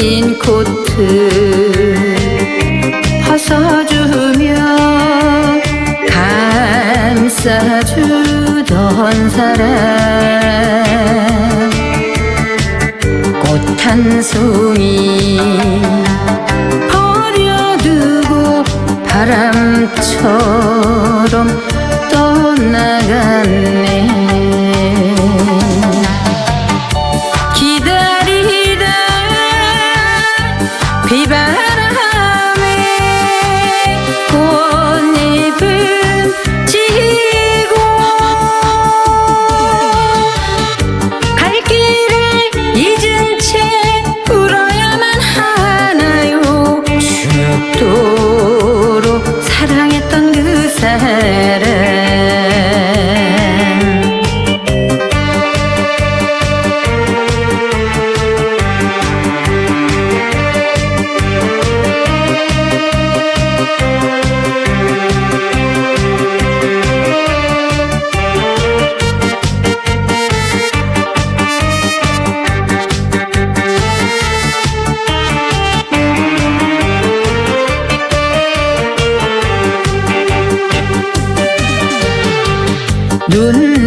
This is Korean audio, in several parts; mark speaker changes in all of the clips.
Speaker 1: 긴 코트 벗어주며 감싸주던 사람. 꽃 한 송이 버려두고 바람처럼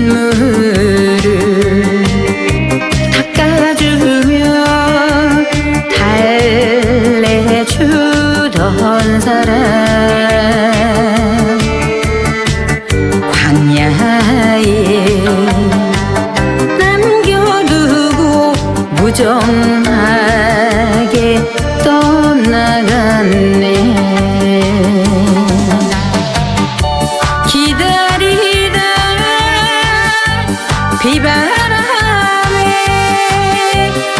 Speaker 1: 눈물을 닦아주며 달래주던 사람. 광야에 남겨두고 무정 비바람에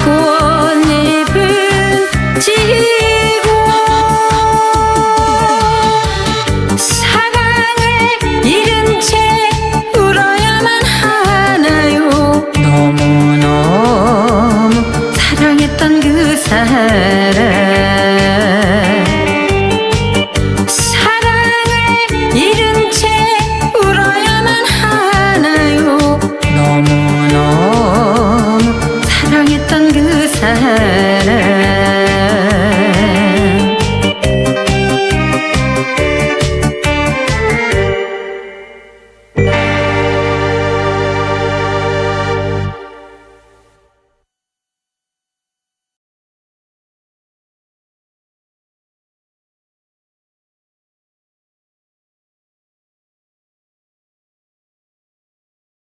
Speaker 1: 꽃잎을 지고 사랑을 잃은 채 울어야만 하나요? 너무너무 사랑했던 그 사람.